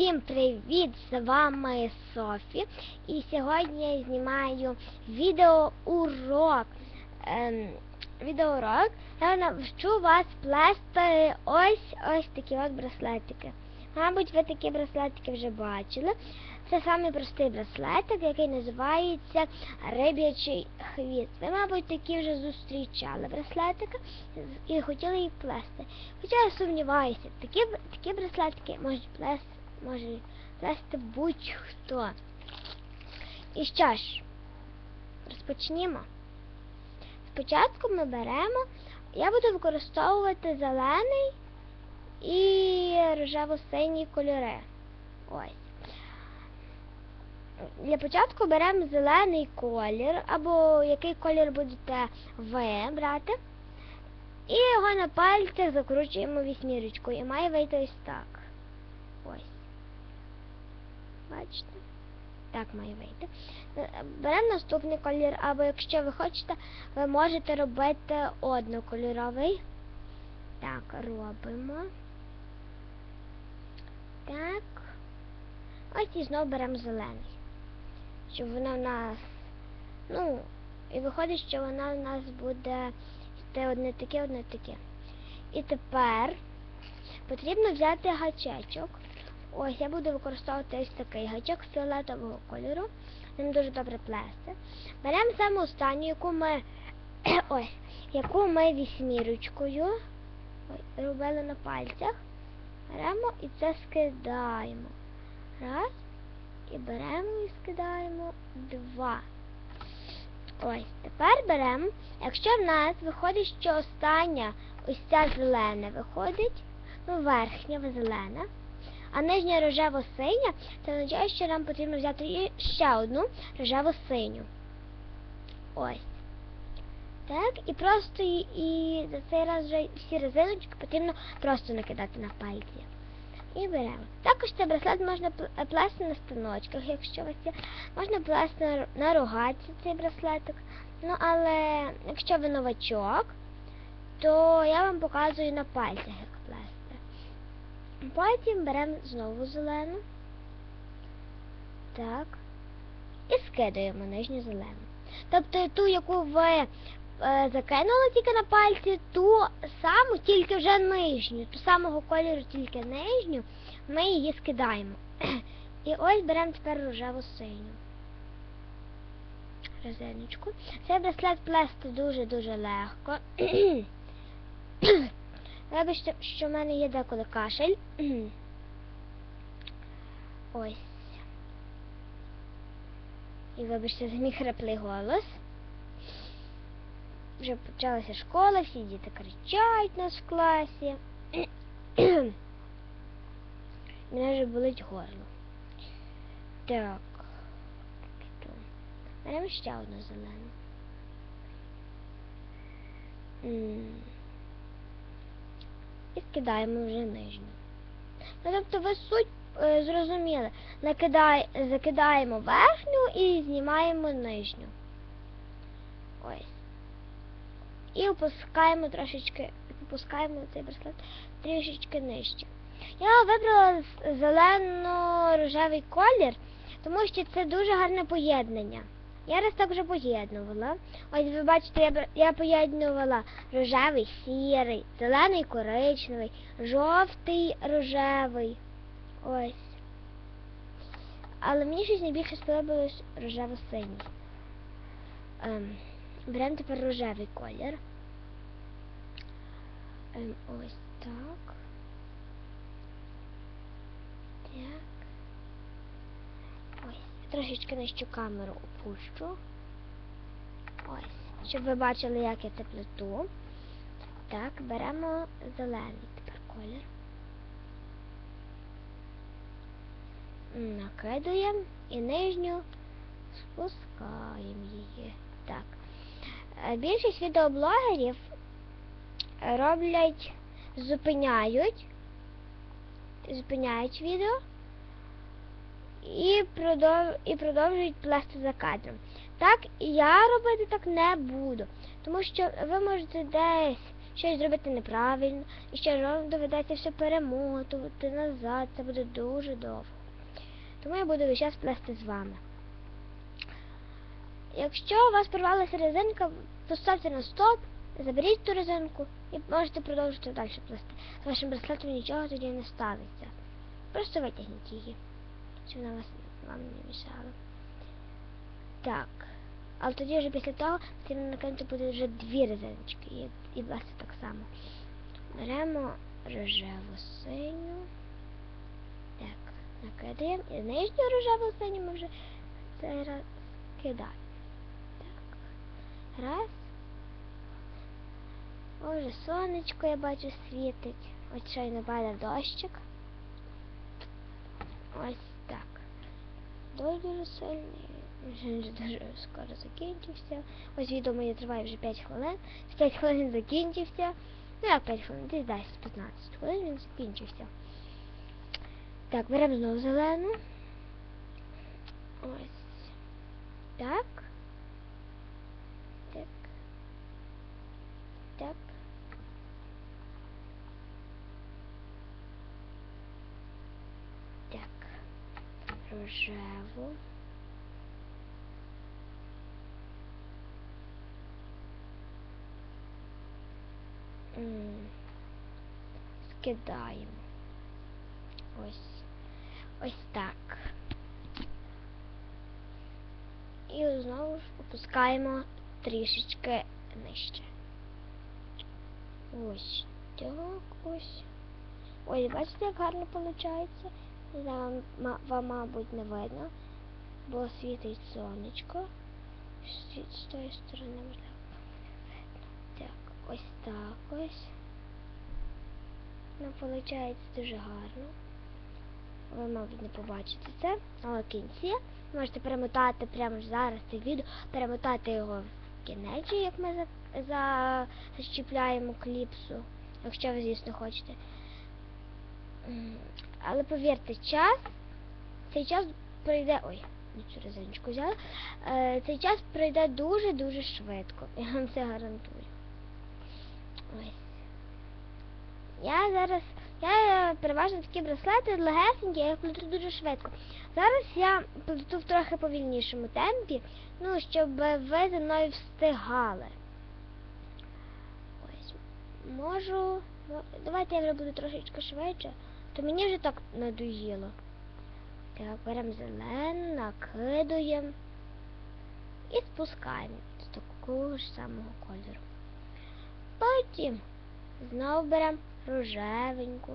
Всім привіт! З вами Софі. І сьогодні я знімаю відеоурок. Ем, відеоурок. Я навчу вас плести ось ось такі от браслетики. Мабуть, ви такі браслетики вже бачили. Це самий простий браслетик, який називається риб'ячий хвіст. Ви, мабуть, такі вже зустрічали браслетики і хотіли їх плести. Хоча я сумніваюся, такі, такі браслетики можуть плести, може плести будь-хто. І що ж, розпочнімо. Спочатку ми беремо, я буду використовувати зелений і рожево-синій кольори. Ось. Для початку беремо зелений колір, або який колір будете ви брати. І його на пальцях закручуємо вісьмірочкою. І має вийти ось так. Бачите? Так має вийти. Е, Беремо наступний колір, або якщо ви хочете, ви можете робити однокольоровий. Так, робимо. Так. Ось і знову беремо зелений. Щоб воно в нас. Ну, і виходить, що воно в нас буде йти одне таке, одне таке. І тепер потрібно взяти гачечок. Ось я буду використовувати ось такий гачок фіолетового кольору. Ним дуже добре плести. Беремо саму останню, яку ми ось, яку ми вісьмірочкою ой, робили на пальцях. Беремо і це скидаємо. Раз. І беремо і скидаємо два. Ось, тепер беремо, якщо в нас виходить, що остання ось ця зелена виходить, ну верхня зелена, а нижня рожево-синя, це означає, що нам потрібно взяти ще одну рожево-синю. Ось. Так, і просто і, за цей раз вже всі резиночки потрібно просто накидати на пальці. І беремо. Також цей браслет можна пл- плести на станочках, якщо вас є. Можна плести на рогатці цей браслетик. Ну, але якщо ви новачок, то я вам показую на пальцях, як плести. Потім беремо знову зелену. Так. І скидаємо нижню зелену. Тобто ту, яку ви е, закинули тільки на пальці, ту саму, тільки вже нижню, ту самого кольору, тільки нижню, ми її скидаємо. І ось беремо тепер рожеву синю. Резиночку. Цей браслет плести дуже-дуже легко. Вибачте, що в мене є деколи кашель. Ось. І вибачте за мій хриплий голос. Вже почалася школа, всі діти кричать нас в класі. Мене вже болить горло. Так. Беремо ще одну зелену. І скидаємо вже нижню. Ну, тобто ви суть е, зрозуміли. Накидай, закидаємо верхню і знімаємо нижню. Ось. І опускаємо трошечки, опускаємо цей браслет трішечки нижче. Я вибрала зелено-рожевий колір, тому що це дуже гарне поєднання. Я раз так вже поєднувала. Ось ви бачите, я, я поєднувала рожевий, сірий, зелений, коричневий, жовтий, рожевий. Ось. Але мені щось найбільше сподобалось рожево-синій. Ем, беремо тепер рожевий колір. Ем, ось так. Так. Трошечки нижчу камеру опущу. Ось. Щоб ви бачили, як я це плету. Так, беремо зелений тепер колір. Накидуємо і нижню спускаємо її. Так. Е, Більшість відеоблогерів роблять, зупиняють, зупиняють відео і, продов, і продовжують плести за кадром. Так, я робити так не буду, тому що ви можете десь щось зробити неправильно, і ще вам доведеться все перемотувати назад, це буде дуже довго. Тому я буду весь час плести з вами. Якщо у вас порвалася резинка, поставте на стоп, заберіть ту резинку і можете продовжити далі плести. З вашим браслетом нічого тоді не станеться. Просто витягніть її, щоб вона вас, вам не мішала. Так. Але тоді вже після того потрібно накинути буде вже дві резиночки і, і плести так само. Беремо рожеву синю. Так, накидаємо. І нижню рожеву синю ми вже цей раз кидаємо. Так. Раз. О, вже сонечко, я бачу, світить. Ось щойно падав дощик. Ось дуже сильний. Дуже скоро закінчився. Ось відео моє триває вже 5 хвилин. З 5 хвилин закінчився. Ну як 5 хвилин, десь 10-15 хвилин він закінчився. Так, беремо знову зелену. Ось. Так. Так. Так. Рожеву. Скидаємо. Ось. Ось так. І знову ж опускаємо трішечки нижче. Ось так ось. Ось, бачите, як гарно виходить? Вам, вам, мабуть, не видно, бо світить сонечко. З тої сторони можливо. Так, ось так ось. Ну, виходить дуже гарно. Ви, мабуть, не побачите це. Але в кінці можете перемотати прямо ж зараз це відео, перемотати його в кінець, як ми за, за, защіпляємо кліпсу, якщо ви, звісно, хочете. Але повірте, час, цей час пройде. Ой, цю резиночку взяла. Е, цей час пройде дуже-дуже швидко. Я вам це гарантую. Ось. Я зараз. Я переважно такі браслети легесенькі, я їх плету дуже швидко. Зараз я плету в трохи повільнішому темпі, ну, щоб ви зі мною встигали. Ось. Можу. ну, Давайте я вже буду трошечки швидше, то мені вже так надоїло. Так, беремо зелену, накидуємо і спускаємо з такого ж самого кольору. Потім знову беремо рожевеньку,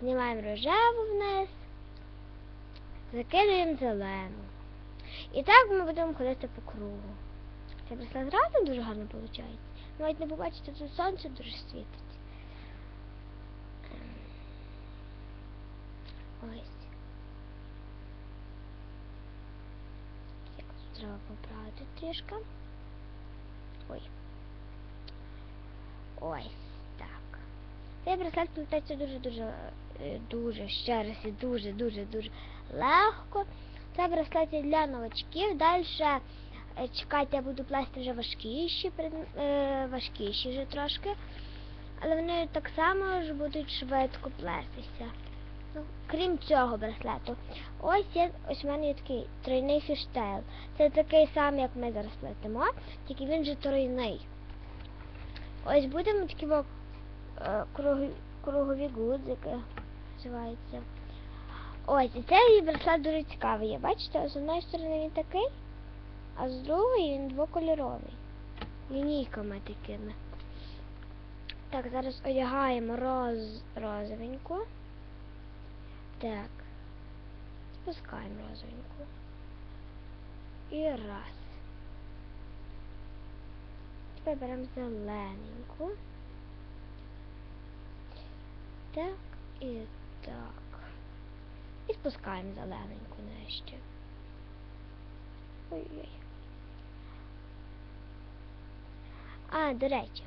знімаємо рожеву вниз, закидуємо зелену. І так ми будемо ходити по кругу. Це браслет разом дуже гарно виходить. Навіть не побачите, тут сонце дуже світить. Ем. Ось. Так, треба поправити трішки. Ой. Ось так. Цей браслет плететься дуже-дуже, е, дуже, ще раз і дуже-дуже-дуже легко. Це браслети для новачків. Далі чекайте, я буду плести вже важкіші, е, важкіші вже трошки. Але вони так само ж будуть швидко плестися. Ну, крім цього браслету. Ось є, ось у мене є такий тройний фіштейл. Це такий самий, як ми зараз плетемо, тільки він же тройний. Ось будемо такі во, е, кругові, кругові гудзики називається. Ось, і цей браслет дуже цікавий. є. Бачите, з одної сторони він такий, а з другої він двокольоровий. Лінійками такими. Так, зараз одягаємо роз, розовеньку. Так. Спускаємо розовеньку. І раз. Тепер беремо зелененьку. Так і так. І спускаємо зелененьку нижче. Ой-ой. А, до речі,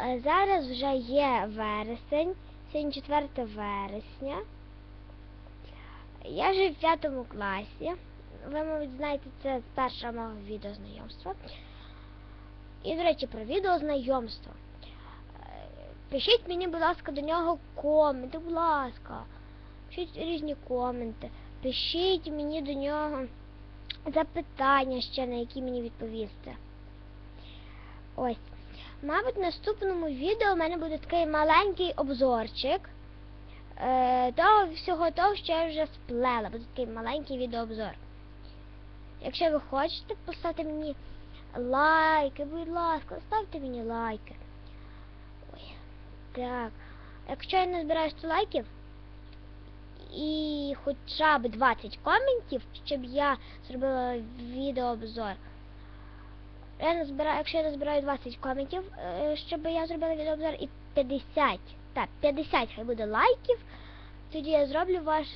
е, зараз вже є вересень, сьогодні 4 вересня. Я живу в п'ятому класі. Ви, мабуть, знаєте, це перше мого відеознайомства. І, до речі, про відеознайомство. Пишіть мені, будь ласка, до нього коменти, будь ласка. Пишіть різні коменти. Пишіть мені до нього запитання ще, на які мені відповісти. Ось. Мабуть, в наступному відео в мене буде такий маленький обзорчик. Е, того всього того, що я вже сплела. Буде такий маленький відеообзор. Якщо ви хочете, поставте мені лайки, будь ласка, ставте мені лайки. Ой. Так. Якщо я не збираю 100 лайків і хоча б 20 коментів, щоб я зробила відеообзор. Я не збираю, якщо я не збираю 20 коментів, е, щоб я зробила відеообзор і 50, так, 50 хай буде лайків, тоді я зроблю ваш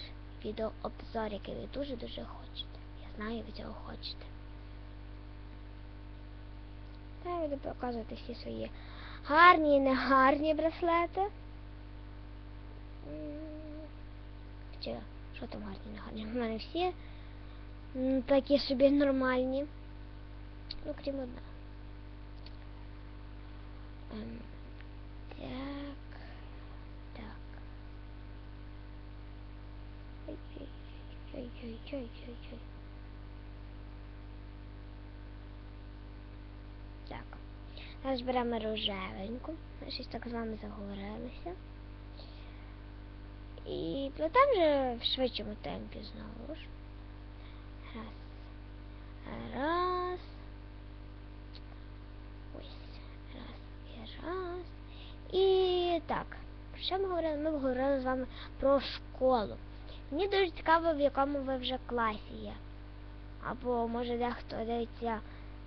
відеообзор, який ви дуже-дуже хочете. Я знаю, ви цього хочете. Та я буду показувати всі свої гарні і негарні браслети. Чи, що там гарні, негарні? У мене всі такі собі нормальні. Ну, крім. Ем, так. Так. Ой-ой-ой-ой-ой-ой. Так. Зараз беремо рожевеньку. Ми щось так з вами заговорилися. І плетемо вже в швидшому темпі знову ж. Раз. Раз. Ось. Раз і раз. І так. Про що ми говорили? Ми говорили з вами про школу. Мені дуже цікаво, в якому ви вже класі є. Або може дехто дивиться,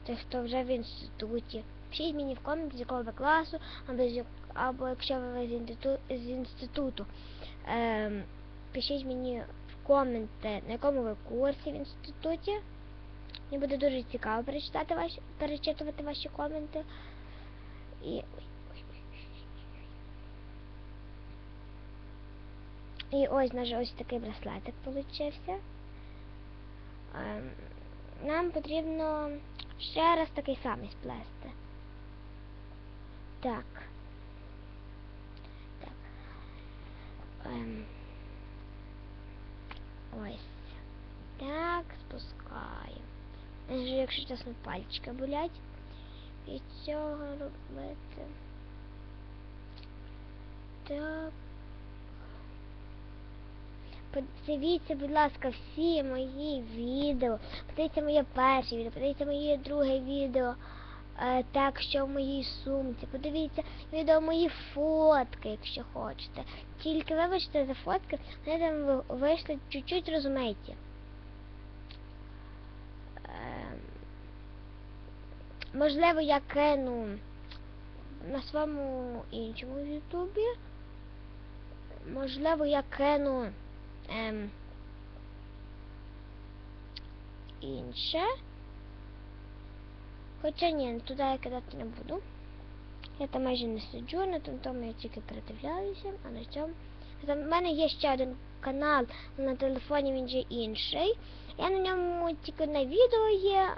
той, хто вже в інституті. Пишіть мені в коменті, з якого ви класу, або, з, або якщо ви з, інститу, з інституту. Ем, пишіть мені в коменти, на якому ви курсі в інституті. Мені буде дуже цікаво перечитати ваші, перечитувати ваші коменти. І. ой, ой, ой. І ось наш ось такий браслетик получився. Ем, нам потрібно ще раз такий самий сплести. Так. Так. Ем. Ось. Так, спускаю. Якщо чесно, пальчики болять від цього робити. Так. Подивіться, будь ласка, всі мої відео. Подивіться моє перше відео, подивіться моє друге відео. Е, так, що в моїй сумці. Подивіться відео мої фотки, якщо хочете. Тільки вибачте за фотки, вони там ви- вийшли чуть-чуть розмиті. Ем, можливо, я кину на своєму іншому ютубі. Можливо, я кину ем, інше. Хоча ні, туди я кидати не буду. Я там майже не сиджу, на тому- я тільки передивляюся, а на цьому. В мене є ще один канал на телефоні, він же інший. Я на ньому тільки на відео є.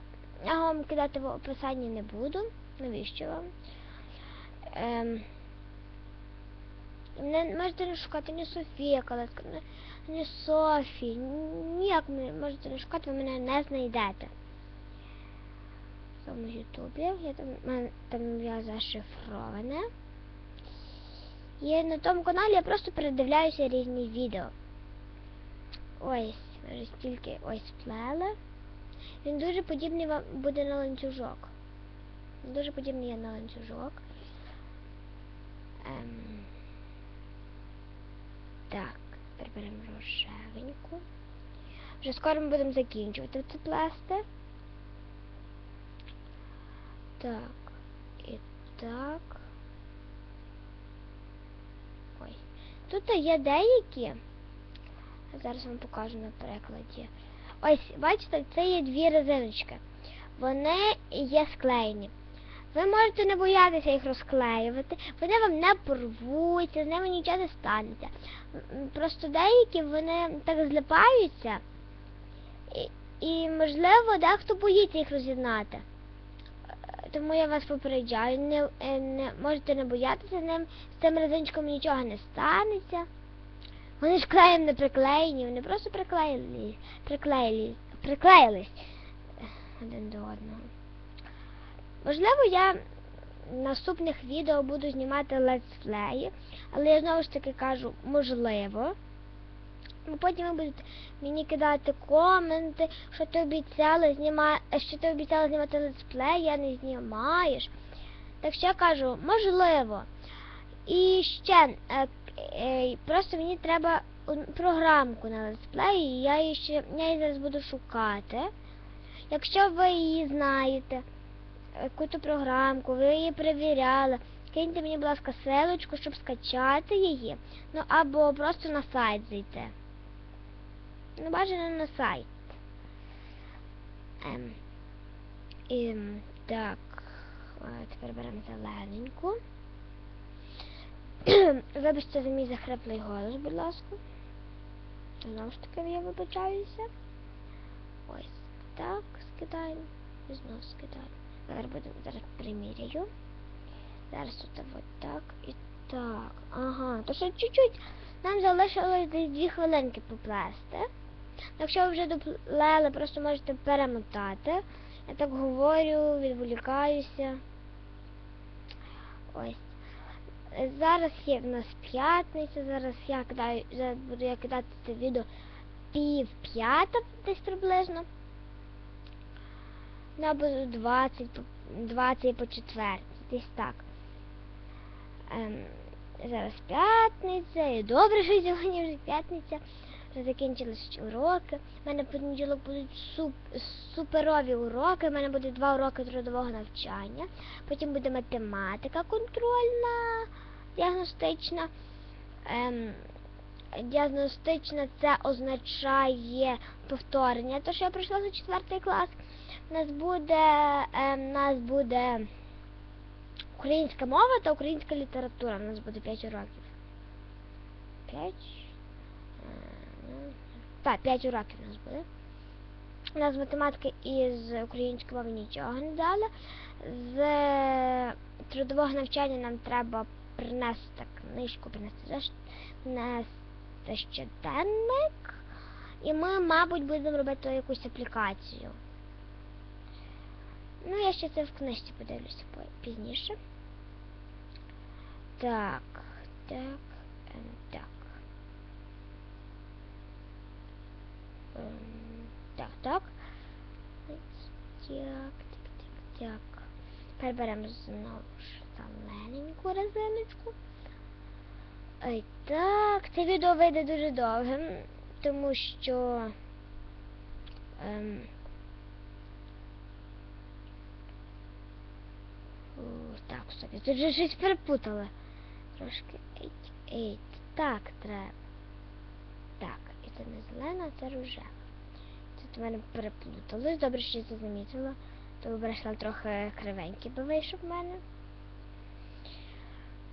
Я вам кидати в описанні не буду. Навіщо вам? Ем, можете не шукати ні Софія Калетка, ні Софі. Ніяк не можете не шукати, ви мене не знайдете. В цьому ютубі. Я там, там я зашифрована. І на тому каналі я просто передивляюся різні відео. Ось, вже стільки ось сплели. Він дуже подібний вам буде на ланцюжок. Дуже подібний є на ланцюжок. Ем. Так, тепер рожевеньку. Вже скоро ми будемо закінчувати це плести. Так, і так. Ой. Тут є деякі. Зараз вам покажу на перекладі. Ось, бачите, це є дві резиночки. Вони є склеєні. Ви можете не боятися їх розклеювати, вони вам не порвуться, з ними нічого не станеться. Просто деякі вони так злипаються, і, і можливо, дехто боїться їх роз'єднати. Е, тому я вас попереджаю, не, е, не можете не боятися ним, з цим резинчиком нічого не станеться. Вони ж клеєм не приклеєні, вони просто приклеїли, приклеїли, приклеїлись е, один до одного. Можливо, я наступних відео буду знімати летсплеї, але я знову ж таки кажу, можливо. Бо потім ви будете мені кидати коменти, що ти обіцяла знімати, що ти обіцяла знімати летсплей, а не знімаєш. Так що я кажу, можливо. І ще е, е, просто мені треба програмку на летсплей, і я її ще я її зараз буду шукати. Якщо ви її знаєте, яку ту програмку, ви її перевіряли, киньте мені, будь ласка, селочку, щоб скачати її. Ну або просто на сайт зайти. Ну, бажано на сайт. Ем. І, м, так. Тепер беремо зелененьку. Вибачте за мій захриплий голос, будь ласка. Знову ж таки я вибачаюся. Ось так скидаємо. І знов скидаємо. Зараз будемо зараз приміряю. Зараз тут от так і так. Ага, то ще чуть-чуть нам залишилось десь дві хвилинки поплести. Якщо ви вже доплели, просто можете перемотати. Я так говорю, відволікаюся. Ось. Зараз є в нас п'ятниця, зараз я кидаю, зараз буду я кидати це відео пів п'ята десь приблизно. Або 20, по- 20 по четвертій, десь так. Ем, зараз п'ятниця, і добре, що сьогодні вже п'ятниця. Закінчились уроки. У мене понеділок будуть суп, суперові уроки. У мене буде два уроки трудового навчання. Потім буде математика контрольна, діагностична. Ем, діагностична це означає повторення. То, що я прийшла за четвертий клас. Нас буде, ем, нас буде українська мова та українська література. У нас буде 5 уроків. 5? Так, 5 уроків у нас буде. У нас з математики і української мови нічого не дали. З е, трудового навчання нам треба принести книжку, принести принести щоденник. І ми, мабуть, будемо робити якусь аплікацію. Ну, я ще це в книжці подивлюся по- пізніше. Так, так, ем, так. Ем, Так, так. Так, так, так, так. Тепер знову ж зелененьку резиночку. Ой, так, це відео вийде дуже довгим, тому що. Ем, так, стоп, тут же щось перепутала. Трошки. Ейт, ейт. Так, треба. Так, і це не зелена, це рожева. Тут в мене переплуталось. Добре, що це замітила. То вибрала трохи кривенький би вийшов в мене.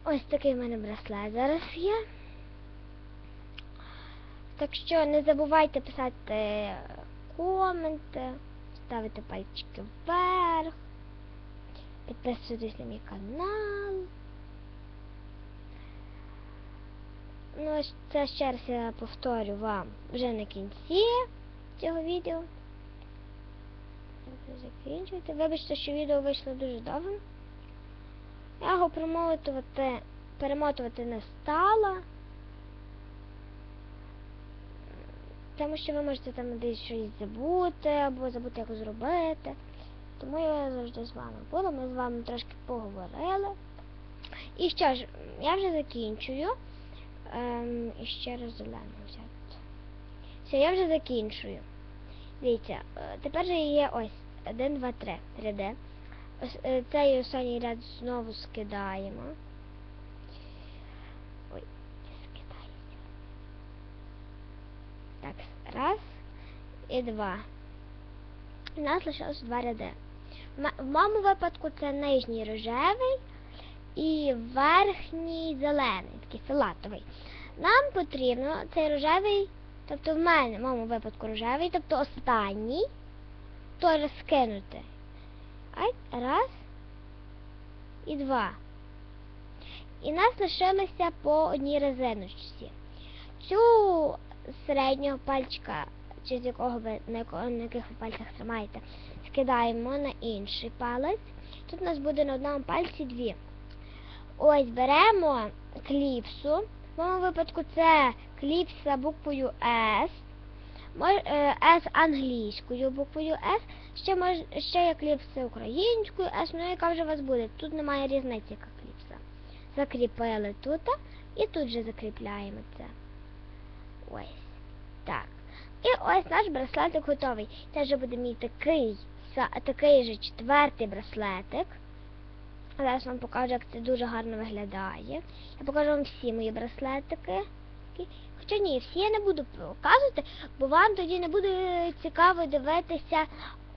Ось такий в мене браслет зараз є. Так що не забувайте писати коменти, ставити пальчики вверх, підписуйтесь на мій канал. Ну, ось це ще раз я повторю вам вже на кінці цього відео. Треба Закінчувати. Вибачте, що відео вийшло дуже довгим. Я його перемотувати, перемотувати не стала. Тому що ви можете там десь щось забути, або забути як зробити. Тому я завжди з вами була. Ми з вами трошки поговорили. І що ж, я вже закінчую. Ем, і ще раз зелену взяти. Все, я вже закінчую. Дивіться, е, тепер же є ось 1, 2, 3 ряди. Ось е, цей останній ряд знову скидаємо. Ой, скидається. Так, раз і два. У нас лишилось два ряди. В моєму випадку це нижній рожевий і верхній зелений, такий салатовий. Нам потрібно цей рожевий, тобто в мене, в моєму випадку рожевий, тобто останній, теж скинути. Раз і два. І нас лишилося по одній резиночці. Цю середнього пальчика, чи з якого ви на, яких ви пальцях тримаєте, скидаємо на інший палець. Тут у нас буде на одному пальці дві. Ось беремо кліпсу. В моєму випадку це кліпса буквою S. Е, S англійською буквою S. Ще мож, ще є кліпса українською S, ну яка вже у вас буде. Тут немає різниці, яка кліпса. Закріпили тут і тут же закріпляємо це. Ось. Так. І ось наш браслетик готовий. Це вже буде мій такий, такий же четвертий браслетик. Зараз вам покажу, як це дуже гарно виглядає. Я покажу вам всі мої браслетики. Хоча ні, всі я не буду показувати, бо вам тоді не буде цікаво дивитися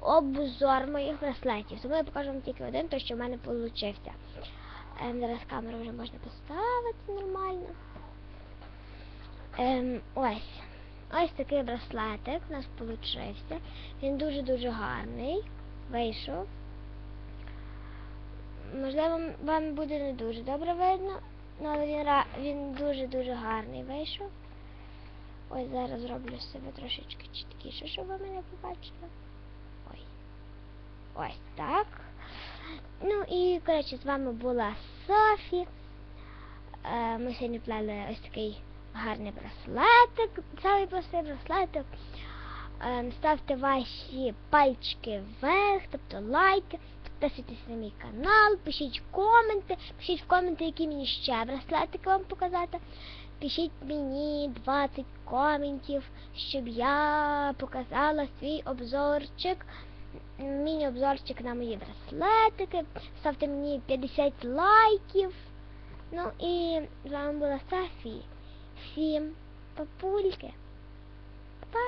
обзор моїх браслетів. Тому я покажу вам тільки один, той, що в мене получився. Ем, зараз камеру вже можна поставити нормально. Ем, ось. Ось такий браслетик у нас получився. Він дуже-дуже гарний. Вийшов. Можливо, вам буде не дуже добре видно, але він, він дуже-дуже гарний вийшов. Ось зараз зроблю себе трошечки чіткіше, щоб ви мене побачили. Ой. Ось так. Ну і, коротше, з вами була Софі. Е, ми сьогодні плели ось такий гарний браслетик, самий простий браслетик. Е, ставте ваші пальчики вверх, тобто лайки, підписуйтесь на мій канал, пишіть коменти, пишіть в коменти, які мені ще браслетики вам показати. Пишіть мені 20 коментів, щоб я показала свій обзорчик, міні-обзорчик на мої браслетики. Ставте мені 50 лайків. Ну і з вами була Софі. Всем папульки. Па!